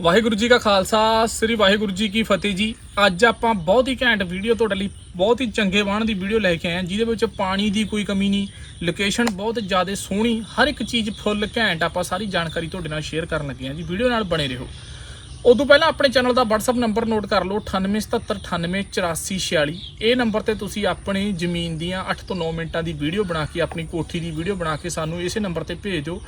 ਵਾਹਿਗੁਰੂ ਜੀ ਕਾ ਖਾਲਸਾ, ਸ੍ਰੀ ਵਾਹਿਗੁਰੂ ਜੀ ਕੀ ਫਤਿਹ ਜੀ। ਅੱਜ ਆਪਾਂ ਬਹੁਤ ਹੀ ਘੈਂਟ ਵੀਡੀਓ ਤੁਹਾਡੇ ਲਈ, ਬਹੁਤ ਹੀ ਚੰਗੇ ਬਾਣ ਦੀ ਵੀਡੀਓ ਲੈ ਕੇ ਆਏ ਹਾਂ, ਜਿਹਦੇ ਵਿੱਚ ਪਾਣੀ ਦੀ ਕੋਈ ਕਮੀ ਨਹੀਂ ਲੋਕੇਸ਼ਨ ਬਹੁਤ ਜ਼ਿਆਦਾ ਸੋਹਣੀ, ਹਰ ਇੱਕ ਚੀਜ਼ ਫੁੱਲ ਘੈਂਟ ਆਪਾਂ ਸਾਰੀ ਜਾਣਕਾਰੀ ਤੁਹਾਡੇ ਨਾਲ ਸ਼ੇਅਰ ਕਰਨ ਲੱਗੇ ਹਾਂ ਜੀ। ਵੀਡੀਓ ਨਾਲ ਬਣੇ ਰਹੋ। ਉਦੋਂ ਪਹਿਲਾਂ ਆਪਣੇ ਚੈਨਲ ਦਾ WhatsApp ਨੰਬਰ ਨੋਟ ਕਰ ਲਓ 9877988446 ਇਹ ਨੰਬਰ ਤੇ ਤੁਸੀਂ ਆਪਣੀ ਜ਼ਮੀਨ ਦੀਆਂ 8 ਤੋਂ 9 ਮਿੰਟਾਂ ਦੀ ਵੀਡੀਓ ਬਣਾ ਕੇ, ਆਪਣੀ ਕੋਠੀ ਦੀ ਵੀਡੀਓ ਬਣਾ ਕੇ ਸਾਨੂੰ ਇਸੇ ਨੰਬਰ ਤੇ ਭੇਜ। ਦਿਓ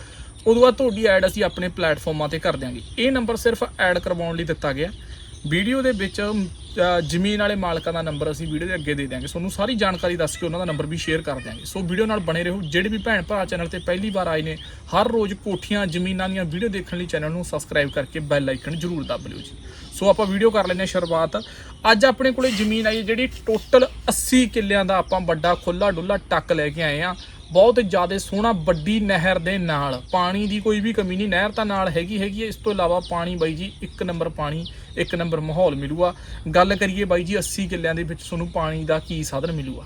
ਉਦੋਂ ਬਾਅਦ ਤੁਹਾਡੀ ਐਡ ਅਸੀਂ ਆਪਣੇ ਪਲੇਟਫਾਰਮਾਂ ਤੇ ਕਰ ਦਿਆਂਗੇ। ਇਹ ਨੰਬਰ ਸਿਰਫ ਐਡ ਕਰਵਾਉਣ ਲਈ ਦਿੱਤਾ ਗਿਆ। ਵੀਡੀਓ ਦੇ ਵਿੱਚ ਜ਼ਮੀਨ ਵਾਲੇ ਮਾਲਕਾਂ ਦਾ ਨੰਬਰ ਅਸੀਂ ਵੀਡੀਓ ਦੇ ਅੱਗੇ ਦੇ ਦਿਆਂਗੇ। ਤੁਹਾਨੂੰ ਸਾਰੀ ਜਾਣਕਾਰੀ ਦੱਸ ਕੇ ਉਹਨਾਂ ਦਾ ਨੰਬਰ ਵੀ ਸ਼ੇਅਰ ਕਰ ਦਿਆਂਗੇ। ਸੋ ਵੀਡੀਓ ਨਾਲ ਬਣੇ ਰਹੋ। ਜਿਹੜੇ ਵੀ ਭੈਣ ਭਰਾ ਚੈਨਲ ਤੇ ਪਹਿਲੀ ਵਾਰ ਆਏ ਨੇ, ਹਰ ਰੋਜ਼ ਕੋਠੀਆਂ, ਜ਼ਮੀਨਾਂ ਦੀਆਂ ਵੀਡੀਓ ਦੇਖਣ ਲਈ ਚੈਨਲ ਨੂੰ ਸਬਸਕ੍ਰਾਈਬ ਕਰਕੇ ਬੈਲ ਆਈਕਨ ਜ਼ਰੂਰ ਦੱਬ ਲਿਓ ਜੀ। ਸੋ ਆਪਾਂ ਵੀਡੀਓ ਕਰ ਲੈਂਦੇ ਹਾਂ ਸ਼ੁਰੂਆਤ। ਅੱਜ ਆਪਣੇ ਕੋਲੇ ਜ਼ਮੀਨ ਆਈ ਹੈ ਜਿਹੜੀ ਟੋਟਲ 80 ਕਿੱਲਿਆਂ ਦਾ ਆਪਾਂ ਵੱਡਾ ਖੁੱਲਾ ਡੁੱਲਾ ਟੱਕ ਲੈ ਕੇ ਆਏ ਆ ਬਹੁਤ ਜ਼ਿਆਦਾ ਸੋਹਣਾ ਵੱਡੀ ਨਹਿਰ ਦੇ ਨਾਲ। ਪਾਣੀ ਦੀ ਕੋਈ ਵੀ ਕਮੀ ਨਹੀਂ, ਨਹਿਰ ਤਾਂ ਨਾਲ ਹੈਗੀ ਹੈਗੀ ਹੈ। ਇਸ ਤੋਂ ਇਲਾਵਾ ਪਾਣੀ ਬਾਈ ਜੀ, ਇੱਕ ਨੰਬਰ ਪਾਣੀ, ਇੱਕ ਨੰਬਰ ਮਾਹੌਲ ਮਿਲੂਗਾ। ਗੱਲ ਕਰੀਏ ਬਾਈ ਜੀ 80 ਕਿੱਲਿਆਂ ਦੇ ਵਿੱਚ ਤੁਹਾਨੂੰ ਪਾਣੀ ਦਾ ਕੀ ਸਾਧਨ ਮਿਲੂਗਾ।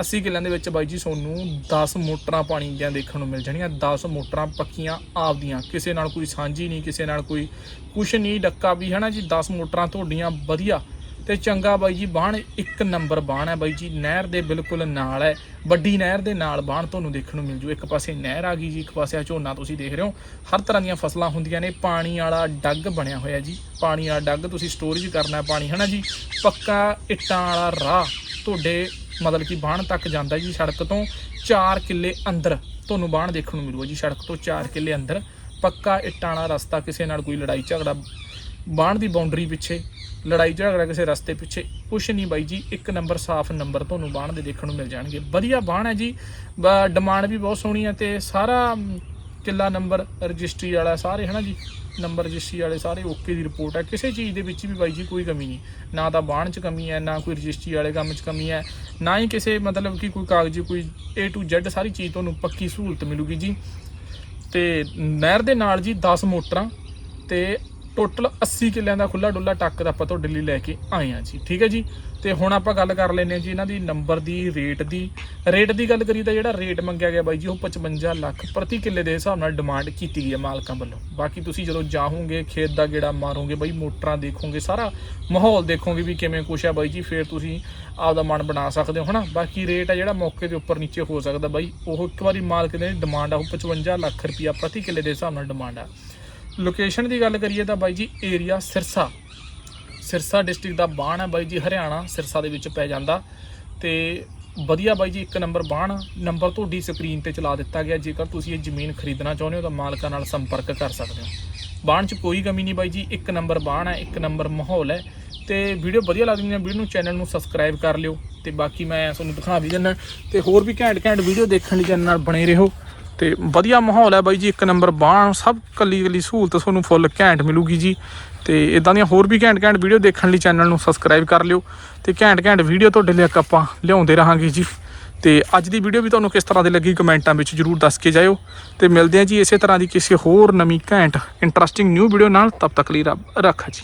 80 ਕਿੱਲਿਆਂ ਦੇ ਵਿੱਚ ਬਾਈ ਜੀ ਤੁਹਾਨੂੰ 10 ਮੋਟਰਾਂ ਪਾਣੀ ਦੀਆਂ ਦੇਖਣ ਨੂੰ ਮਿਲ ਜਾਣੀਆਂ 10 ਮੋਟਰਾਂ ਪੱਕੀਆਂ ਆਪਦੀਆਂ। ਕਿਸੇ ਨਾਲ ਕੋਈ ਸਾਂਝੀ ਨਹੀਂ, ਕਿਸੇ ਨਾਲ ਕੋਈ ਕੁਛ ਨਹੀਂ, ਡੱਕਾ ਵੀ ਹੈ ਨਾ ਜੀ 10 ਮੋਟਰਾਂ ਤੁਹਾਡੀਆਂ ਵਧੀਆ। ਤੇ ਚੰਗਾ ਬਾਈ ਜੀ, ਬਾਣ ਇੱਕ ਨੰਬਰ ਬਾਣ ਹੈ ਬਾਈ ਜੀ, ਨਹਿਰ ਦੇ ਬਿਲਕੁਲ ਨਾਲ ਹੈ। ਵੱਡੀ ਨਹਿਰ ਦੇ ਨਾਲ ਬਾਣ ਤੁਹਾਨੂੰ ਦੇਖਣ ਨੂੰ ਮਿਲ ਜੂ। ਇੱਕ ਪਾਸੇ ਨਹਿਰ ਆ ਗਈ ਜੀ, ਇੱਕ ਪਾਸੇ ਆ ਝੋਨਾ ਤੁਸੀਂ ਦੇਖ ਰਹੇ ਹੋ। ਹਰ ਤਰ੍ਹਾਂ ਦੀਆਂ ਫਸਲਾਂ ਹੁੰਦੀਆਂ ਨੇ, ਪਾਣੀ ਵਾਲਾ ਡੱਗ ਬਣਿਆ ਹੋਇਆ ਜੀ। ਪਾਣੀ ਵਾਲਾ ਡੱਗ ਤੁਸੀਂ ਸਟੋਰੇਜ ਕਰਨਾ ਹੈ ਪਾਣੀ ਹਨਾ ਜੀ? ਪੱਕਾ ਇੱਟਾਂ ਵਾਲਾ ਰਾਹ ਤੁਹਾਡੇ ਮਤਲਬ ਕਿ ਬਾਣ ਤੱਕ ਜਾਂਦਾ ਜੀ ਸੜਕ ਤੋਂ 4 ਕਿੱਲੇ ਅੰਦਰ। ਤੁਹਾਨੂੰ ਬਾਣ ਦੇਖਣ ਨੂੰ ਮਿਲੂਗਾ ਜੀ ਸੜਕ ਤੋਂ 4 ਕਿੱਲੇ ਅੰਦਰ। ਪੱਕਾ ਇੱਟਾਂ ਵਾਲਾ ਰਸਤਾ ਕਿਸੇ ਨਾਲ ਕੋਈ ਲੜਾਈ ਝਗੜਾ, ਬਾਣ ਦੀ ਬਾਉਂਡਰੀ ਪਿੱਛੇ, ਲੜਾਈ ਝਗੜਾ ਕਿਸੇ ਰਸਤੇ ਪਿੱਛੇ, ਕੁਛ ਨਹੀਂ ਬਾਈ ਜੀ, ਇੱਕ ਨੰਬਰ ਸਾਫ਼ ਨੰਬਰ ਤੁਹਾਨੂੰ ਬਾਣ ਦੇ ਦੇਖਣ ਨੂੰ ਮਿਲ ਜਾਣਗੇ। ਵਧੀਆ ਬਾਣ ਹੈ ਜੀ ਡਿਮਾਂਡ ਵੀ ਬਹੁਤ ਸੋਹਣੀ ਹੈ ਤੇ ਸਾਰਾ ਕਿੱਲਾ ਨੰਬਰ ਰਜਿਸਟਰੀ ਵਾਲਾ ਸਾਰੇ, ਹਨਾ ਜੀ? ਨੰਬਰ ਰਜਿਸਟਰੀ ਵਾਲੇ ਸਾਰੇ ਓਕੇ ਦੀ ਰਿਪੋਰਟ ਹੈ ਕਿਸੇ ਚੀਜ਼ ਦੇ ਵਿੱਚ ਵੀ ਬਾਈ ਜੀ ਕੋਈ ਕਮੀ ਨਹੀਂ। ਨਾ ਤਾਂ ਬਾਣ 'ਚ ਕਮੀ ਹੈ, ਨਾ ਕੋਈ ਰਜਿਸਟਰੀ ਵਾਲੇ ਕੰਮ 'ਚ ਕਮੀ ਹੈ, ਨਾ ਹੀ ਕਿਸੇ ਮਤਲਬ ਕਿ ਕੋਈ ਕਾਗਜ਼ੀ, ਕੋਈ A to Z ਸਾਰੀ ਚੀਜ਼ ਤੁਹਾਨੂੰ ਪੱਕੀ ਸਹੂਲਤ ਮਿਲੂਗੀ ਜੀ। ਤੇ ਨਹਿਰ ਦੇ ਨਾਲ ਜੀ 10 ਮੋਟਰਾਂ ਤੇ ਟੋਟਲ 80 ਕਿੱਲਿਆਂ ਦਾ ਖੁੱਲਾ ਡੁੱਲਾ ਟੱਕ ਦਾ ਆਪਾਂ ਤੁਹਾਡੇ ਲਈ ਲੈ ਕੇ ਆਏ ਆ ਜੀ, ਠੀਕ ਹੈ ਜੀ? ਤੇ ਹੁਣ ਆਪਾਂ ਗੱਲ ਕਰ ਲੈਂਦੇ ਹਾਂ ਜੀ ਇਹਨਾਂ ਦੀ ਨੰਬਰ ਦੀ, ਰੇਟ ਦੀ। ਰੇਟ ਦੀ ਗੱਲ ਕਰੀ ਤਾਂ ਜਿਹੜਾ ਰੇਟ ਮੰਗਿਆ ਗਿਆ ਬਾਈ ਜੀ, ਉਹ 55 ਲੱਖ ਪ੍ਰਤੀ ਕਿੱਲੇ ਦੇ ਹਿਸਾਬ ਨਾਲ ਡਿਮਾਂਡ ਕੀਤੀ ਗਈ ਹੈ ਮਾਲਕਾਂ ਵੱਲੋਂ। ਬਾਕੀ ਤੁਸੀਂ ਜਦੋਂ ਜਾਹੋਗੇ, ਖੇਤ ਦਾ ਗੇੜਾ ਮਾਰੋਗੇ ਬਾਈ, ਮੋਟਰਾਂ ਦੇਖੋਗੇ, ਸਾਰਾ ਮਾਹੌਲ ਦੇਖੋਗੇ ਵੀ ਕਿਵੇਂ ਕੁਛ ਹੈ ਬਾਈ ਜੀ, ਫੇਰ ਤੁਸੀਂ ਆਪਦਾ ਮਨ ਬਣਾ ਸਕਦੇ ਹੋ, ਹਨਾ? ਬਾਕੀ ਰੇਟ ਆ ਜਿਹੜਾ ਮੌਕੇ ਦੇ ਉੱਪਰ ਨੀਚੇ ਹੋ ਸਕਦਾ ਬਾਈ, ਉਹ ਇੱਕ ਵਾਰੀ ਮਾਲਕ ਦੇ ਡਿਮਾਂਡ ਆ, ਉਹ 55 ਲੱਖ ਰੁਪਿਆ ਪ੍ਰਤੀ ਕਿੱਲੇ ਦੇ ਹਿਸਾਬ ਨਾਲ ਡਿਮਾਂਡ ਆ। ਲੋਕੇਸ਼ਨ ਦੀ ਗੱਲ ਕਰੀਏ ਤਾਂ ਬਾਈ ਜੀ ਏਰੀਆ ਸਿਰਸਾ। ਸਿਰਸਾ ਡਿਸਟ੍ਰਿਕਟ ਦਾ ਬਾਣ ਹੈ ਬਾਈ ਜੀ, ਹਰਿਆਣਾ ਸਿਰਸਾ ਦੇ ਵਿੱਚ ਪੈ ਜਾਂਦਾ। ਤੇ ਵਧੀਆ ਬਾਈ ਜੀ, ਇੱਕ ਨੰਬਰ ਬਾਣ ਨੰਬਰ ਤੁਹਾਡੀ ਸਕਰੀਨ ਤੇ ਚਲਾ ਦਿੱਤਾ ਗਿਆ। ਜੇਕਰ ਤੁਸੀਂ ਇਹ ਜ਼ਮੀਨ ਖਰੀਦਣਾ ਚਾਹੁੰਦੇ ਹੋ ਤਾਂ ਮਾਲਕਾਂ ਨਾਲ ਸੰਪਰਕ ਕਰ ਸਕਦੇ ਹੋ। ਬਾਣ 'ਚ ਕੋਈ ਕਮੀ ਨਹੀਂ ਬਾਈ ਜੀ, ਇੱਕ ਨੰਬਰ ਬਾਣ ਹੈ ਇੱਕ ਨੰਬਰ ਮਾਹੌਲ ਹੈ। ਤੇ ਵੀਡੀਓ ਵਧੀਆ ਲੱਗਦੀ ਹੈ ਵੀਡੀਓ ਨੂੰ ਚੈਨਲ ਨੂੰ ਸਬਸਕ੍ਰਾਈਬ ਕਰ ਲਿਓ। ਤੇ ਬਾਕੀ ਮੈਂ ਤੁਹਾਨੂੰ ਦਿਖਾ ਵੀ ਦਿੰਦਾ। ਤੇ ਹੋਰ ਵੀ ਘੈਂਟ ਘੈਂਟ ਵੀਡੀਓ ਦੇਖਣ ਲਈ ਚੈਨਲ ਨਾਲ ਬਣੇ ਰਹੋ। ਤੇ ਵਧੀਆ ਮਾਹੌਲ ਹੈ ਬਾਈ ਜੀ, ਇੱਕ ਨੰਬਰ ਬਾਹਰ ਸਭ ਕੱਲੀ ਕੱਲੀ ਸਹੂਲਤ ਤੁਹਾਨੂੰ ਫੁੱਲ ਘੈਂਟ ਮਿਲੂਗੀ ਜੀ। ਤੇ ਇਦਾਂ ਦੀਆਂ ਹੋਰ ਵੀ ਘੈਂਟ ਘੈਂਟ ਵੀਡੀਓ ਦੇਖਣ ਲਈ ਚੈਨਲ ਨੂੰ ਸਬਸਕ੍ਰਾਈਬ ਕਰ ਲਿਓ ਤੇ ਘੈਂਟ ਘੈਂਟ ਵੀਡੀਓ ਤੁਹਾਡੇ ਲਈ ਇੱਕ ਆਪਾਂ ਲਿਆਉਂਦੇ ਰਹਾਂਗੇ ਜੀ। ਤੇ ਅੱਜ ਦੀ ਵੀਡੀਓ ਵੀ ਤੁਹਾਨੂੰ ਕਿਸ ਤਰ੍ਹਾਂ ਦੀ ਲੱਗੀ ਕਮੈਂਟਾਂ ਵਿੱਚ ਜਰੂਰ ਦੱਸ ਕੇ ਜਾਇਓ। ਤੇ ਮਿਲਦੇ ਹਾਂ ਜੀ ਇਸੇ ਤਰ੍ਹਾਂ ਦੀ ਕਿਸੇ ਹੋਰ ਨਵੀਂ ਘੈਂਟ ਇੰਟਰਸਟਿੰਗ ਨਿਊ ਵੀਡੀਓ ਨਾਲ, ਤਬ ਤੱਕ ਲਈ ਰੱਬ ਰੱਖਾ ਜੀ।